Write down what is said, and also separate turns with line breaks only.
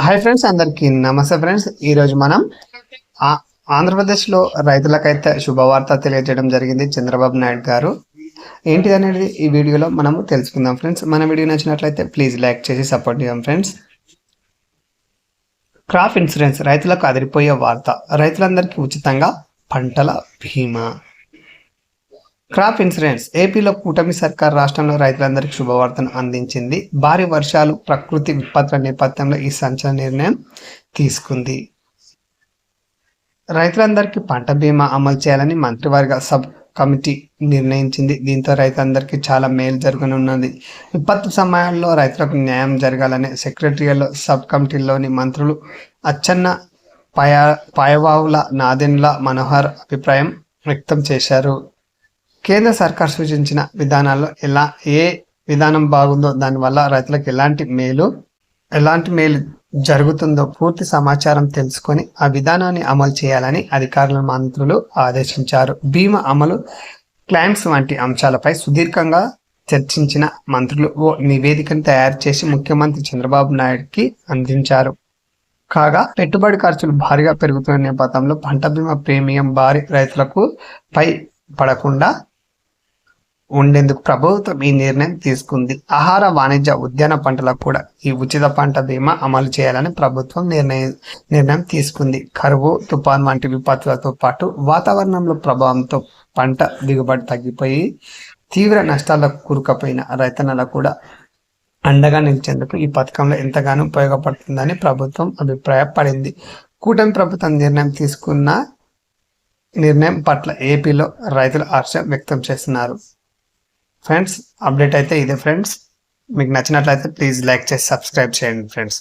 Hi friends అందరికీ నమస్తే friends. ఈరోజు మనం ఆ- ఆంధ్రప్రదేశ్లో రైతులకైతే శుభవార్త తెలియజేయడం జరిగింది చంద్రబాబు నాయుడు గారు. ఏంటి అనేది ఈ వీడియోలో మనము తెలుసుకుందాం ఫ్రెండ్స్. మన వీడియో నచ్చినట్లయితే ప్లీజ్ లైక్ చేసి సపోర్ట్ చేయం ఫ్రెండ్స్. క్రాప్ ఇన్సూరెన్స్ రైతులకు అదిరిపోయే వార్త. రైతులందరికీ ఉచితంగా పంటల బీమా. Crop insurance. ఏపీలో కూటమి సర్కార్ రాష్ట్రంలో రైతులందరికీ శుభవార్తను అందించింది. భారీ వర్షాలు ప్రకృతి విపత్తుల నేపథ్యంలో ఈ సంచలన నిర్ణయం తీసుకుంది. రైతులందరికీ పంట బీమా అమలు చేయాలని మంత్రివర్గ సబ్ కమిటీ నిర్ణయించింది. దీంతో రైతులందరికీ చాలా మేలు జరగనున్నది. విపత్తు సమయాల్లో రైతులకు న్యాయం జరగాలని సెక్రటరీలో సబ్ కమిటీలోని మంత్రులు అచ్చన్న పయ పాయవావుల నాదెన్ల మనోహర్ అభిప్రాయం వ్యక్తం చేశారు. కేంద్ర సర్కార్ సూచించిన విధానాల్లో ఎలా ఏ విధానం బాగుందో దానివల్ల రైతులకు ఎలాంటి మేలు ఎలాంటి మేలు జరుగుతుందో పూర్తి సమాచారం తెలుసుకొని ఆ విధానాన్ని అమలు చేయాలని అధికారుల మంత్రులు ఆదేశించారు. బీమా అమలు క్లైమ్స్ వంటి అంశాలపై సుదీర్ఘంగా చర్చించిన మంత్రులు ఓ నివేదికను తయారు చేసి ముఖ్యమంత్రి చంద్రబాబు నాయుడుకి అందించారు. కాగా పెట్టుబడి ఖర్చులు భారీగా పెరుగుతున్న నేపథ్యంలో పంట బీమా ప్రీమియం భారీ రైతులకు పై పడకుండా ఉండేందుకు ప్రభుత్వం ఈ నిర్ణయం తీసుకుంది. ఆహార వాణిజ్య ఉద్యాన పంటలకు కూడా ఈ ఉచిత పంట బీమా అమలు చేయాలని ప్రభుత్వం నిర్ణయం నిర్ణయం తీసుకుంది. కరువు తుఫాన్ వంటి విపత్తులతో పాటు వాతావరణంలో ప్రభావంతో పంట దిగుబడి తగ్గిపోయి తీవ్ర నష్టాలకు కూరుకుపోయిన రైతన్నలకు కూడా అండగా నిలిచేందుకు ఈ పథకంలో ఎంతగానో ఉపయోగపడుతుందని ప్రభుత్వం అభిప్రాయపడింది. కూటమి ప్రభుత్వం నిర్ణయం తీసుకున్న నిర్ణయం పట్ల ఏపీలో రైతులు హర్షం వ్యక్తం చేస్తున్నారు. ఫ్రెండ్స్ అప్డేట్ అయితే ఇదే ఫ్రెండ్స్. మీకు నచ్చినట్లయితే ప్లీజ్ లైక్ చేసి సబ్స్క్రైబ్ చేయండి ఫ్రెండ్స్.